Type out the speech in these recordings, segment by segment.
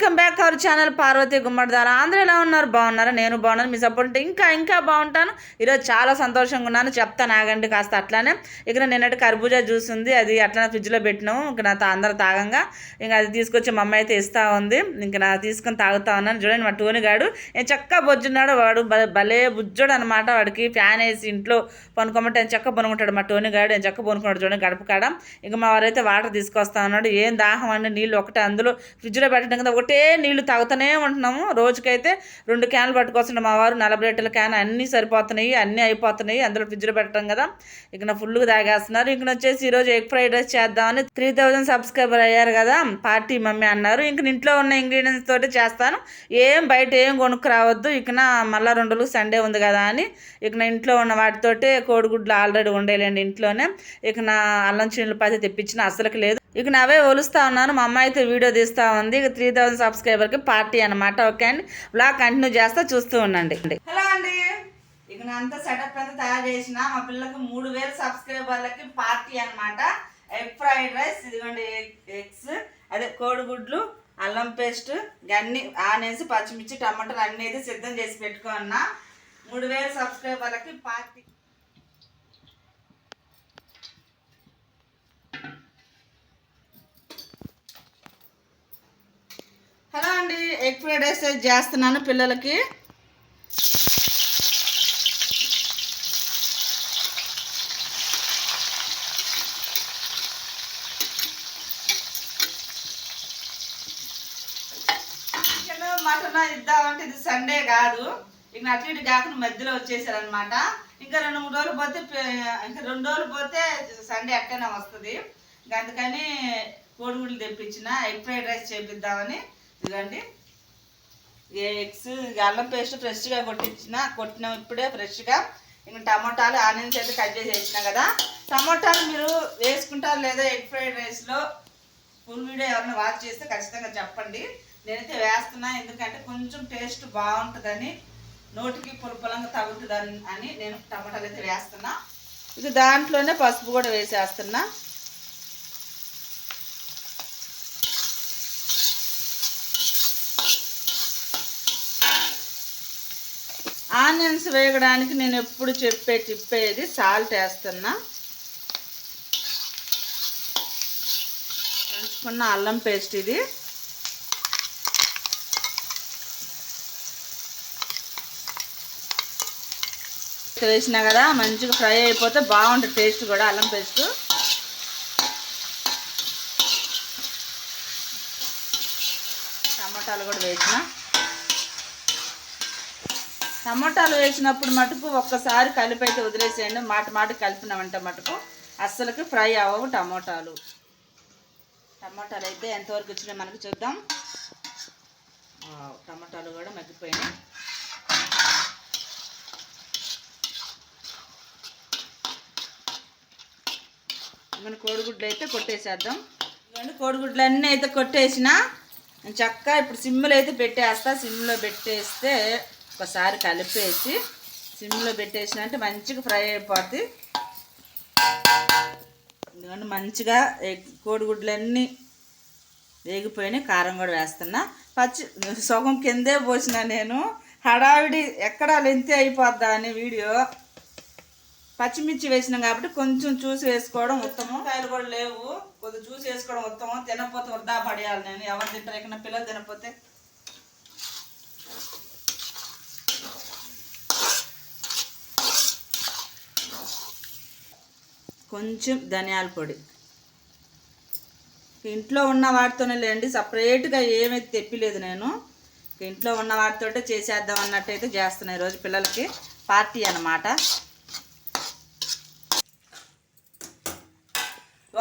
Welcome back our channel Parvathi Gummadidara. అందరూ ఎలా ఉన్నారు? బాగున్నారా? నేను బాగున్నాను. మీ సపోర్ట్ ఉంటే ఇంకా ఇంకా బాగుంటాను. ఈరోజు చాలా సంతోషంగా ఉన్నాను. చెప్తాను ఆగండి కాస్త అట్లానే. ఇక్కడ నిన్నటి కర్బూజా జ్యూస్ ఉంది. అది అట్లా ఫ్రిడ్జ్లో పెట్టినాము. ఇంకా నా అందరూ తాగంగా. ఇంకా అది తీసుకొచ్చి మా అమ్మ అయితే ఇస్తూ ఉంది. ఇంకా నా తీసుకొని తాగుతా ఉన్నాను. చూడండి మా టోని గాడు. నేను చక్కగా బొజ్జున్నాడు వాడు. భలే- భలే బుజ్జోడు అనమాట వాడికి. ఫ్యాన్ వేసి ఇంట్లో పనుకోమంటే ఆయన చక్క పనుకుంటాడు మా టోని గాడు. నేను చక్క పనుకున్నాడు చూడండి గడప కాడ. ఇంకా మా వారైతే వాటర్ తీసుకొస్తా ఉన్నాడు. ఏం దాహం అండి? నీళ్ళు ఒకటే అందులో ఫ్రిడ్జ్లో పెట్టడం కదా ఒకటి నీళ్ళు తాగుతూనే ఉంటున్నాము. రోజుకైతే రెండు క్యాన్లు పట్టుకొస్తుండే మా వారు నలభై లీటర్ల క్యాన్ అన్నీ సరిపోతున్నాయి అన్నీ అయిపోతున్నాయి. అందులో ఫ్రిడ్జ్లో పెట్టడం కదా. ఇక నా ఫుల్గా తాగేస్తున్నారు. ఇంక వచ్చేసి ఈరోజు ఎగ్ ఫ్రైడ్ రైస్ చేద్దామని త్రీ థౌజండ్ సబ్స్క్రైబర్ అయ్యారు కదా. పార్టీ మమ్మీ అన్నారు. ఇంక ఇంట్లో ఉన్న ఇంగ్రీడియంట్స్ తోటి చేస్తాను. ఏం బయట ఏం కొనుక్కు రావద్దు ఇక మళ్ళీ రెండు రోజులు సండే ఉంది కదా అని ఇక నా ఇంట్లో ఉన్న వాటితోటే కోడిగుడ్లు ఆల్రెడీ ఉండేలేండి ఇంట్లోనే. ఇక నా అల్లం చిల్లిపాయ తెప్పించిన అసలుకి లేదు. ఇక నావే ఒలుస్తూ ఉన్నాను. మా అమ్మాయి అయితే వీడియో తీస్తా ఉంది. ఇక త్రీ థౌసండ్ సబ్స్క్రైబర్కి పార్టీ అనమాట ఓకే అండి. బ్లాగ్ కంటిన్యూ చేస్తా చూస్తూ ఉండండి. హలో అండి. ఇక నా అంతా సెటప్ అంతా తయారు చేసిన. మా పిల్లకి మూడు వేల సబ్స్క్రైబర్లకి పార్టీ అనమాట ఎగ్ ఫ్రైడ్ రైస్ ఇదిగోండి ఎగ్స్ అదే కోడిగుడ్లు అల్లం పేస్ట్ అన్నీ ఆనేసి పచ్చిమిర్చి టమాటాలు అన్నీ అయితే సిద్ధం చేసి పెట్టుకున్నా. మూడు వేల సబ్స్క్రైబర్లకి పార్టీ హలో అండి ఎగ్ ఫ్రైడ్ రైస్ చేస్తున్నాను పిల్లలకి. చికెన్ మటన్ ఇద్దామంటే ఇది సండే కాదు. ఇక అటు ఇటు కాకుండా మధ్యలో వచ్చేసారనమాట ఇంకా రెండు మూడు రోజులు పోతే ఇంకా రెండు రోజులు పోతే సండే అట్టనే వస్తుంది. అందుకని కోడిగుడ్లు తెప్పించిన ఎగ్ ఫ్రైడ్ రైస్ చేపిద్దామని. ఇదండి ఎగ్స్ అల్లం పేస్ట్ ఫ్రెష్గా కొట్టించిన కొట్టిన ఇప్పుడే ఫ్రెష్గా. ఇంకా టమోటాలు ఆనియన్స్ అయితే కట్ చేసి వేసిన కదా. టమోటాలు మీరు వేసుకుంటారు లేదా ఎగ్ ఫ్రైడ్ రైస్లో ఫుల్ వీడియో ఎవరైనా వాచ్ చేస్తే ఖచ్చితంగా చెప్పండి. నేనైతే వేస్తున్నా ఎందుకంటే కొంచెం టేస్ట్ బాగుంటుందని నోటికి పులపలంగా తగులుతుందని అని నేను టమాటాలు అయితే వేస్తున్నా. ఇది దాంట్లోనే పసుపు కూడా వేసేస్తున్నా. ఆనియన్స్ వేయడానికి నేను ఎప్పుడు చెప్పే టిప్పేది సాల్ట్ వేస్తున్నా. దంచుకున్న అల్లం పేస్ట్ ఇది. వేసినా కదా మంచిగా ఫ్రై అయిపోతే బాగుంటుంది టేస్ట్ కూడా అల్లం పేస్ట్. టమాటాలు కూడా వేసినా. టమోటాలు వేసినప్పుడు మటుకు ఒక్కసారి కలిపి అయితే వదిలేసేయండి. మాట మాట కలిపినామంటే మటుకు అస్సలకి ఫ్రై అవ్వవు టమోటాలు. టమాటాలు అయితే ఎంతవరకు వచ్చినాయి మనకు చూద్దాం. టమోటాలు టమాటాలు కూడా మగ్గిపోయినాయి. మన కోడిగుడ్లు అయితే కొట్టేసేద్దాం. ఇవన్నీ కోడిగుడ్లు అన్నీ అయితే కొట్టేసిన. చక్కగా ఇప్పుడు సిమ్లో అయితే పెట్టేస్తా. సిమ్లో పెట్టేస్తే ఒకసారి కలిపేసి సిమ్లో పెట్టేసిన అంటే మంచిగా ఫ్రై అయిపోద్ది. ఎందుకంటే మంచిగా కోడిగుడ్లన్నీ వేగిపోయినాయి కారం కూడా వేస్తున్నా. పచ్చి సగం కిందే పోసిన నేను. హడావిడి ఎక్కడా లెంతే అయిపోద్దా అని వీడియో. పచ్చిమిర్చి వేసినాం కాబట్టి కొంచెం చూసి వేసుకోవడం ఉత్తమం. కాయలు కూడా లేవు. కొద్దిగా చూసి వేసుకోవడం ఉత్తమం. తినకపోతే వృధా పడేయాలి నేను. ఎవరు తింటారు? ఎక్కడ పిల్లలు తినకపోతే కొంచెం ధనియాల పొడి. ఇంట్లో ఉన్న వాటితోనే లేండి సపరేట్గా ఏమైతే తెప్పిలేదు నేను. ఇంట్లో ఉన్న వాటితోటే చేసేద్దాం అన్నట్టయితే చేస్తున్నాను ఈరోజు పిల్లలకి పార్టీ అన్నమాట.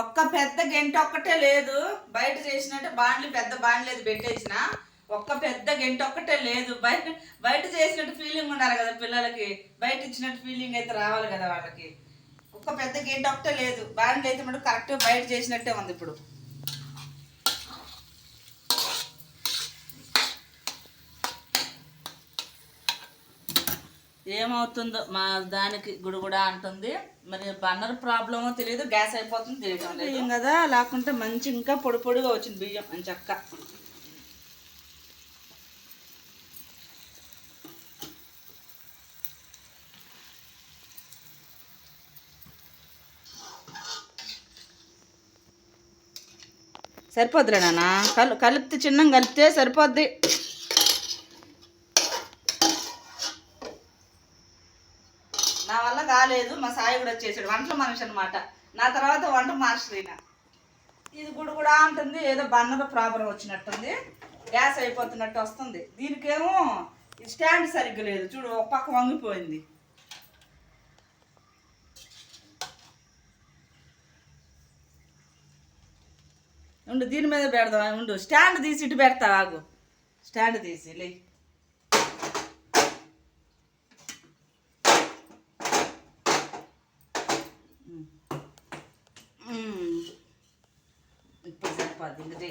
ఒక్క పెద్ద గంట ఒక్కటే లేదు. బయట చేసినట్టే బాండ్లు పెద్ద బాండ్లు అది పెట్టేసిన ఒక్క పెద్ద గంట ఒక్కటే లేదు. బయట బయట చేసినట్టు ఫీలింగ్ ఉండాలి కదా పిల్లలకి. బయట ఇచ్చినట్టు ఫీలింగ్ అయితే రావాలి కదా వాళ్ళకి. ఒక్క పెద్ద గేట్ ఒకటే లేదు. బాగా అయితే మటు కరెక్ట్ బయట చేసినట్టే ఉంది ఇప్పుడు. ఏమవుతుందో మా దానికి గుడుగుడా అంటుంది. మరి బన్నర్ ప్రాబ్లమో తెలియదు. గ్యాస్ అయిపోతుంది తెలియదు కదా లేకుంటే మంచి ఇంకా పొడి పొడిగా వచ్చింది బియ్యం. అని చక్క సరిపోద్దిలే నాన్న. కలు కలిపితే చిన్నగా కలిపితే సరిపోద్ది. నా వల్ల కాలేదు మా సాయి కూడా వచ్చేసాడు. వంటల మనిషి అనమాట నా తర్వాత వంట మాస్టర్ అయినా ఇది గుడి కూడా ఉంటుంది ఏదో బన్నర ప్రాబ్లం వచ్చినట్టుంది. గ్యాస్ అయిపోతున్నట్టు వస్తుంది. దీనికేమో ఈ స్టాండ్ సరిగ్గా లేదు. చూడు ఒక పక్క వంగిపోయింది. ఉండు దీని మీద పెడదాం ఉండు. స్టాండ్ తీసి ఇటు పెడతా ఆగు. స్టాండ్ తీసి లే. ఇప్పుడు సరిపోద్ది ఇంక రే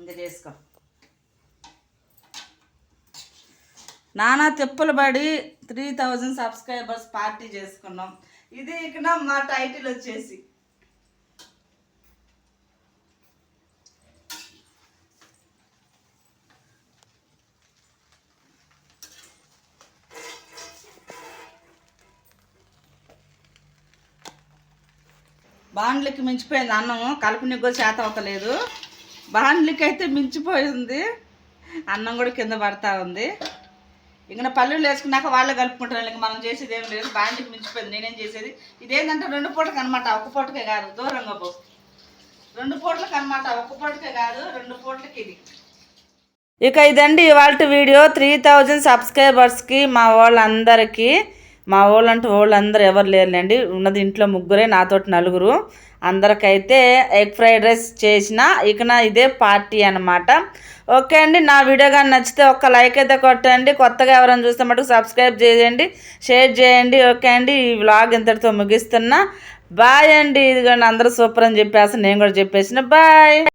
ఇంక చేసుకో. నానా తిప్పలు పడి త్రీ థౌజండ్ సబ్స్క్రైబర్స్ పార్టీ చేసుకున్నాం. ఇది ఇక్కడ మా టైటిల్ వచ్చేసి. బాండ్లకి మించిపోయింది అన్నం కలుపునికి కూడా శాతం అవుతలేదు బాండ్లకి అయితే మించిపోయింది. అన్నం కూడా కింద పడతా ఉంది. ఇంకా పల్లెలు వేసుకున్నాక వాళ్ళే కలుపుకుంటారు. ఇంకా మనం చేసేది ఏం లేదు. బాండ్లకి మించిపోయింది. నేనేం చేసేది? ఇదేంటంటే రెండు పూటకి అనమాట ఒక పూటకే కాదు. దూరంగా పో. రెండు పూటలకు అనమాట ఒక పూటకే కాదు రెండు పూటలకి ఇది. ఇక ఇదండి ఇవాళ వీడియో. త్రీ థౌజండ్ సబ్స్క్రైబర్స్కి మా వాళ్ళందరికీ. మా వాళ్ళంటే వాళ్ళందరూ ఎవరు లేరులేండి. ఉన్నది ఇంట్లో ముగ్గురే నాతోటి నలుగురు. అందరికైతే ఎగ్ ఫ్రైడ్ రైస్ చేసిన ఇక నా ఇదే పార్టీ అన్నమాట. ఓకే అండి నా వీడియో కానీ నచ్చితే ఒక్క లైక్ అయితే కొట్టండి. కొత్తగా ఎవరైనా చూస్తే మటుకు సబ్స్క్రైబ్ చేయండి షేర్ చేయండి. ఓకే అండి ఈ వ్లాగ్ ఇంతటితో ముగిస్తున్నా. బాయ్ అండి ఇదిగోండి అందరూ సూపర్ అని చెప్పేసి నేను కూడా చెప్పేసిన. బాయ్!